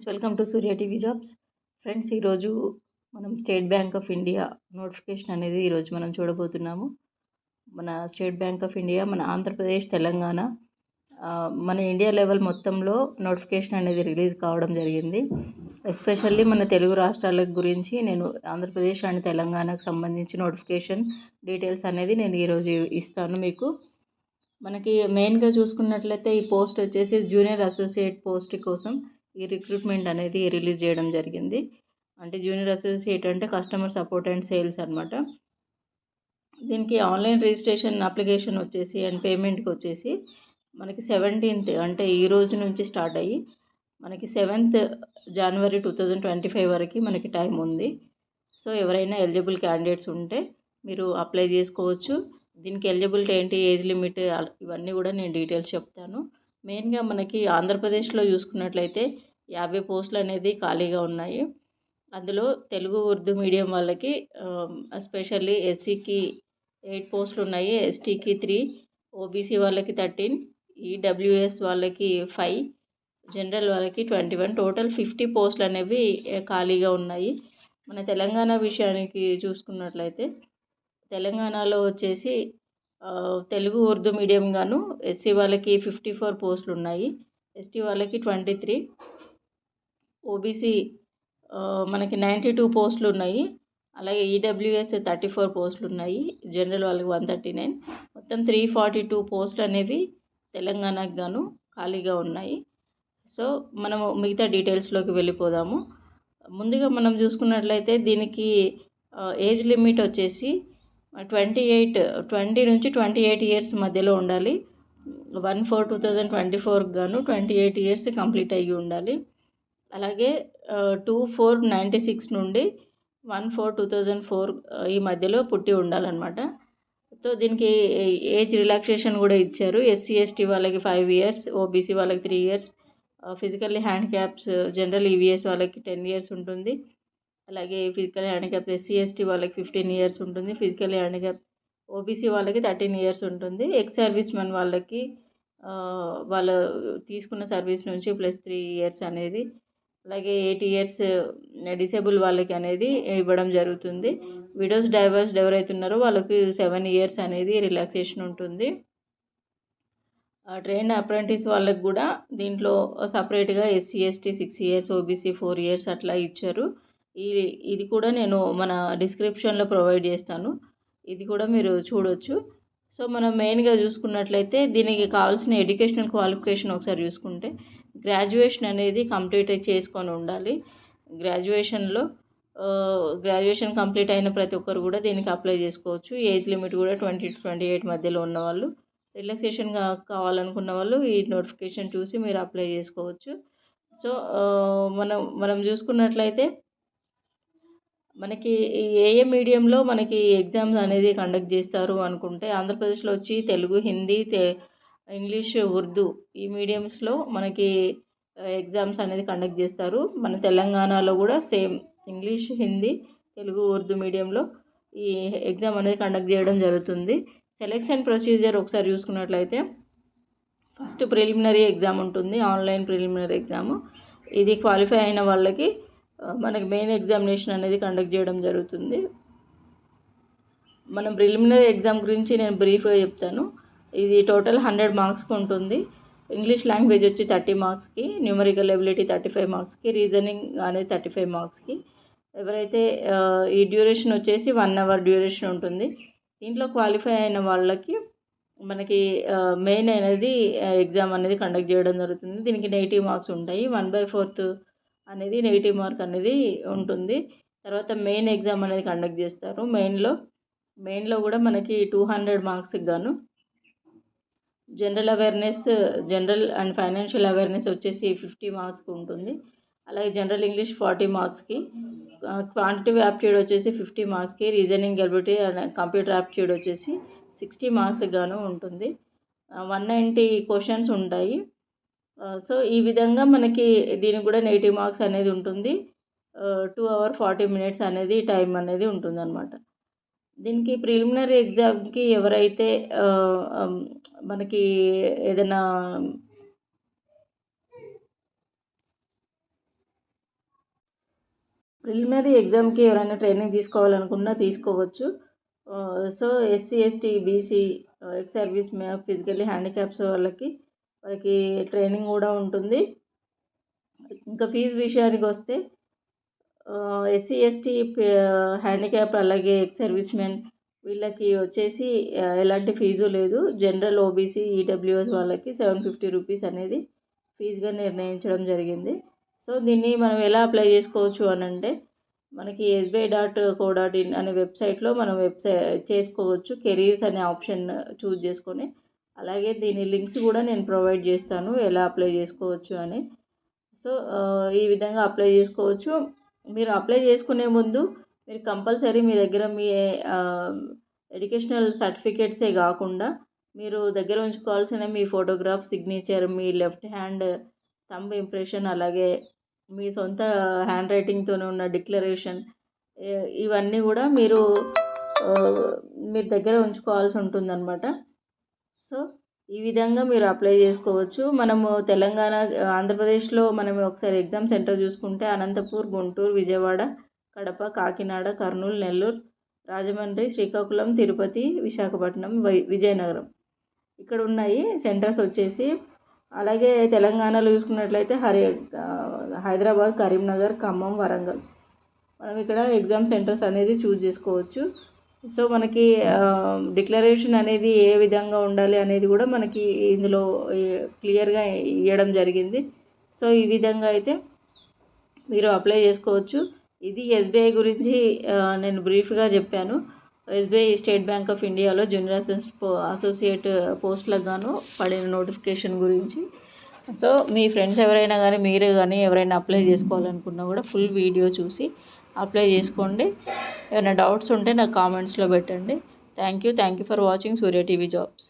Welcome to Surya TV jobs friends ఈరోజు మనం state bank of India notification అనేది ఈరోజు మనం చూడబోతున్నాము. మన స్టేట్ బ్యాంక్ ఆఫ్ ఇండియా మన ఆంధ్రప్రదేశ్ తెలంగాణ మన ఇండియా లెవెల్ మొత్తంలో నోటిఫికేషన్ అనేది రిలీజ్ కావడం జరిగింది. ఎస్పెషల్లీ మన తెలుగు రాష్ట్రాల గురించి నేను ఆంధ్రప్రదేశ్ అండ్ తెలంగాణకు సంబంధించి నోటిఫికేషన్ డీటెయిల్స్ అనేది నేను ఈరోజు ఇస్తాను మీకు. మనకి మెయిన్గా చూసుకున్నట్లయితే ఈ పోస్ట్ వచ్చేసి జూనియర్ అసోసియేట్ పోస్ట్ కోసం ఈ రిక్రూట్మెంట్ అనేది రిలీజ్ చేయడం జరిగింది. అంటే జూనియర్ అసోసియేట్ అంటే కస్టమర్ సపోర్ట్ అండ్ సేల్స్ అనమాట దీనికి ఆన్లైన్ రిజిస్ట్రేషన్ అప్లికేషన్ వచ్చేసి అండ్ పేమెంట్కి వచ్చేసి మనకి సెవెంటీన్త్ అంటే ఈ రోజు నుంచి స్టార్ట్ అయ్యి మనకి seventh January two thousand twenty five వరకు మనకి టైం ఉంది. సో ఎవరైనా ఎలిజిబుల్ క్యాండిడేట్స్ ఉంటే మీరు అప్లై చేసుకోవచ్చు. దీనికి ఎలిజిబిలిటీ ఏంటి ఏజ్ లిమిట్ ఇవన్నీ కూడా నేను డీటెయిల్స్ చెప్తాను. మెయిన్గా మనకి ఆంధ్రప్రదేశ్లో చూసుకున్నట్లయితే యాభై పోస్టులు అనేది ఖాళీగా ఉన్నాయి. అందులో తెలుగు ఉర్దూ మీడియం వాళ్ళకి ఎస్పెషల్లీ ఎస్సీకి ఎయిట్ పోస్టులు ఉన్నాయి. ఎస్టీకి త్రీ ఓబీసీ వాళ్ళకి థర్టీన్ ఈడబ్ల్యూఎస్ వాళ్ళకి ఫైవ్ జనరల్ వాళ్ళకి ట్వంటీ వన్. టోటల్ ఫిఫ్టీ పోస్టులు అనేవి ఖాళీగా ఉన్నాయి. మన తెలంగాణ విషయానికి చూసుకున్నట్లయితే తెలంగాణలో వచ్చేసి తెలుగు ఉర్దూ మీడియం గాను ఎస్సీ వాళ్ళకి ఫిఫ్టీ ఫోర్ పోస్టులు ఉన్నాయి. ఎస్టీ వాళ్ళకి ట్వంటీ త్రీ ఓబీసీ మనకి నైంటీ టూ పోస్టులు ఉన్నాయి. అలాగే ఈడబ్ల్యూఎస్ థర్టీ ఫోర్ పోస్టులు ఉన్నాయి. జనరల్ వాళ్ళకి వన్ థర్టీ నైన్ మొత్తం త్రీ ఫార్టీ టూ పోస్టులు అనేవి తెలంగాణకు గాను ఖాళీగా ఉన్నాయి. సో మనము మిగతా డీటెయిల్స్లోకి వెళ్ళిపోదాము. ముందుగా మనం చూసుకున్నట్లయితే దీనికి ఏజ్ లిమిట్ వచ్చేసి ట్వంటీ ఎయిట్ ట్వంటీ నుంచి ట్వంటీ ఎయిట్ ఇయర్స్ మధ్యలో ఉండాలి. One four two thousand twenty ఫోర్కి గాను ట్వంటీ ఎయిట్ ఇయర్స్ కంప్లీట్ అయ్యి ఉండాలి. అలాగే టూ ఫోర్ నైంటీ సిక్స్ నుండి one four two thousand four ఈ మధ్యలో పుట్టి ఉండాలన్నమాట. సో దీనికి ఏజ్ రిలాక్సేషన్ కూడా ఇచ్చారు. ఎస్సీ ఎస్టీ వాళ్ళకి ఫైవ్ ఇయర్స్ ఓబీసీ వాళ్ళకి three years physically handicaps general EVS వాళ్ళకి టెన్ ఇయర్స్ ఉంటుంది. అలాగే ఫిజికల్ హ్యాండిక్యాప్ ఎస్సీ ఎస్టీ వాళ్ళకి ఫిఫ్టీన్ ఇయర్స్ ఉంటుంది. ఫిజికల్ హ్యాండిక్యాప్ ఓబీసీ వాళ్ళకి థర్టీన్ ఇయర్స్ ఉంటుంది. ఎక్స్ సర్వీస్ మెన్ వాళ్ళకి వాళ్ళు వాళ్ళ తీసుకున్న సర్వీస్ నుంచి ప్లస్ త్రీ ఇయర్స్ అనేది అలాగే ఎయిట్ ఇయర్స్ డిసేబుల్ వాళ్ళకి అనేది ఇవ్వడం జరుగుతుంది. విడోస్ డైవర్స్ ఎవరైతే ఉన్నారో వాళ్ళకి సెవెన్ ఇయర్స్ అనేది రిలాక్సేషన్ ఉంటుంది. ట్రైన్ అప్రెంటిస్ వాళ్ళకి కూడా దీంట్లో సపరేట్గా SC ST six years OBC four years అట్లా ఇచ్చారు. ఈ ఇది కూడా నేను మన డిస్క్రిప్షన్లో ప్రొవైడ్ చేస్తాను. ఇది కూడా మీరు చూడొచ్చు. సో మనం మెయిన్గా చూసుకున్నట్లయితే దీనికి కావాల్సిన ఎడ్యుకేషనల్ క్వాలిఫికేషన్ ఒకసారి చూసుకుంటే గ్రాడ్యుయేషన్ అనేది కంప్లీట్ చేసుకొని ఉండాలి. గ్రాడ్యుయేషన్లో గ్రాడ్యుయేషన్ కంప్లీట్ అయిన ప్రతి ఒక్కరు కూడా దీనికి అప్లై చేసుకోవచ్చు. ఏజ్ లిమిట్ కూడా ట్వంటీ టు ట్వంటీ ఎయిట్ మధ్యలో ఉన్నవాళ్ళు. రిలాక్సేషన్ కావాలనుకున్న వాళ్ళు ఈ నోటిఫికేషన్ చూసి మీరు అప్లై చేసుకోవచ్చు. సో మనం మనం చూసుకున్నట్లయితే మనకి ఏ ఏ మీడియంలో మనకి ఎగ్జామ్స్ అనేది కండక్ట్ చేస్తారు అనుకుంటే ఆంధ్రప్రదేశ్లో వచ్చి తెలుగు హిందీ తె ఇంగ్లీష్ ఉర్దూ ఈ మీడియంస్లో మనకి ఎగ్జామ్స్ అనేది కండక్ట్ చేస్తారు. మన తెలంగాణలో కూడా సేమ్ ఇంగ్లీష్ హిందీ తెలుగు ఉర్దూ మీడియంలో ఈ ఎగ్జామ్ అనేది కండక్ట్ చేయడం జరుగుతుంది. సెలెక్షన్ ప్రొసీజర్ ఒకసారి చూసుకున్నట్లయితే ఫస్ట్ ప్రిలిమినరీ ఎగ్జామ్ ఉంటుంది ఆన్లైన్ ప్రిలిమినరీ ఎగ్జామ్. ఇది క్వాలిఫై అయిన వాళ్ళకి మనకి మెయిన్ ఎగ్జామినేషన్ అనేది కండక్ట్ చేయడం జరుగుతుంది. మనం ప్రిలిమినరీ ఎగ్జామ్ గురించి నేను బ్రీఫ్గా చెప్తాను. ఇది టోటల్ హండ్రెడ్ మార్క్స్కి ఉంటుంది. ఇంగ్లీష్ లాంగ్వేజ్ వచ్చి థర్టీ మార్క్స్కి న్యూమరికల్ ఎబిలిటీ థర్టీ ఫైవ్ మార్క్స్కి రీజనింగ్ అనేది థర్టీ ఫైవ్ మార్క్స్కి ఎవరైతే ఈ డ్యూరేషన్ వచ్చేసి వన్ అవర్ డ్యూరేషన్ ఉంటుంది. దీంట్లో క్వాలిఫై అయిన వాళ్ళకి మనకి మెయిన్ అనేది ఎగ్జామ్ అనేది కండక్ట్ చేయడం జరుగుతుంది. దీనికి నెగిటివ్ మార్క్స్ ఉంటాయి. వన్ బై ఫోర్త్ అనేది నెగిటివ్ మార్క్ అనేది ఉంటుంది. తర్వాత మెయిన్ ఎగ్జామ్ అనేది కండక్ట్ చేస్తారు. మెయిన్లో మెయిన్లో కూడా మనకి టూ హండ్రెడ్ మార్క్స్కి గాను general awareness general and financial awareness వచ్చేసి ఫిఫ్టీ మార్క్స్కి ఉంటుంది. అలాగే జనరల్ ఇంగ్లీష్ ఫార్టీ మార్క్స్కి క్వాంటిటివ్ యాప్ట్యూడ్ వచ్చేసి ఫిఫ్టీ మార్క్స్కి reasoning ability and computer aptitude వచ్చేసి సిక్స్టీ మార్క్స్కి గాను ఉంటుంది. వన్ నైంటీ క్వశ్చన్స్ ఉంటాయి. సో ఈ విధంగా మనకి దీనికి కూడా నెగిటివ్ మార్క్స్ అనేది ఉంటుంది. టూ అవర్ ఫార్టీ మినిట్స్ అనేది టైం అనేది ఉంటుంది అనమాట దీనికి ప్రిలిమినరీ ఎగ్జామ్కి ఎవరైతే మనకి ఏదైనా ప్రిలిమినరీ ఎగ్జామ్కి ఎవరైనా ట్రైనింగ్ తీసుకోవాలనుకున్నా తీసుకోవచ్చు. So SC ST BC ex serviceman physically handicaps వాళ్ళకి వాళ్ళకి ట్రైనింగ్ కూడా ఉంటుంది. ఇంకా ఫీజు విషయానికి వస్తే ఎస్సీ ఎస్టీ హ్యాండిక్యాప్ అలాగే ఎక్స్ సర్వీస్ మెన్ వీళ్ళకి వచ్చేసి ఎలాంటి ఫీజు లేదు. జనరల్ ఓబీసీ ఈడబ్ల్యూఎస్ వాళ్ళకి సెవెన్ ఫిఫ్టీ రూపీస్ అనేది ఫీజుగా నిర్ణయించడం జరిగింది. సో దీన్ని మనం ఎలా అప్లై చేసుకోవచ్చు అని అంటే మనకి SBI dot co dot in అనే వెబ్సైట్లో మనం వెబ్సైట్ చేసుకోవచ్చు. కెరీర్స్ అనే ఆప్షన్ చూజ్ చేసుకొని అలాగే దీని లింక్స్ కూడా నేను ప్రొవైడ్ చేస్తాను. ఎలా అప్లై చేసుకోవచ్చు అని. సో ఈ విధంగా అప్లై చేసుకోవచ్చు. మీరు అప్లై చేసుకునే ముందు మీరు కంపల్సరీ మీ దగ్గర మీ ఎడ్యుకేషనల్ సర్టిఫికేట్సే కాకుండా మీరు దగ్గర ఉంచుకోవాల్సిన మీ ఫోటోగ్రాఫ్ సిగ్నేచర్ మీ లెఫ్ట్ హ్యాండ్ థంబ్ ఇంప్రెషన్ అలాగే మీ సొంత హ్యాండ్ రైటింగ్తోనే ఉన్న డిక్లరేషన్ ఇవన్నీ కూడా మీరు మీరు దగ్గర ఉంచుకోవాల్సి ఉంటుందన్నమాట. సో ఈ విధంగా మీరు అప్లై చేసుకోవచ్చు. మనము తెలంగాణ ఆంధ్రప్రదేశ్లో మనం ఒకసారి ఎగ్జామ్ సెంటర్ చూసుకుంటే అనంతపూర్ గుంటూరు విజయవాడ కడప కాకినాడ కర్నూలు నెల్లూరు రాజమండ్రి శ్రీకాకుళం తిరుపతి విశాఖపట్నం విజయనగరం. ఇక్కడ ఉన్నాయి సెంటర్స్ వచ్చేసి. అలాగే తెలంగాణలో చూసుకున్నట్లయితే హరి హైదరాబాద్ కరీంనగర్ ఖమ్మం వరంగల్. మనం ఇక్కడ ఎగ్జామ్ సెంటర్స్ అనేది చూస్ చేసుకోవచ్చు. సో మనకి డిక్లరేషన్ అనేది ఏ విధంగా ఉండాలి అనేది కూడా మనకి ఇందులో క్లియర్గా ఇవ్వడం జరిగింది. సో ఈ విధంగా అయితే మీరు అప్లై చేసుకోవచ్చు. ఇది ఎస్బీఐ గురించి నేను బ్రీఫ్గా చెప్పాను. ఎస్బీఐ స్టేట్ బ్యాంక్ ఆఫ్ ఇండియాలో జూనియర్ అసోసియేట్ పోస్టులకు గాను పడిన నోటిఫికేషన్ గురించి. సో మీ ఫ్రెండ్స్ ఎవరైనా కానీ మీరు కానీ ఎవరైనా అప్లై చేసుకోవాలనుకున్నా కూడా ఫుల్ వీడియో చూసి అప్లై చేసుకోండి. ఏమైనా డౌట్స్ ఉంటే నాకు కామెంట్స్లో పెట్టండి. Thank you. Thank you for watching Surya TV jobs.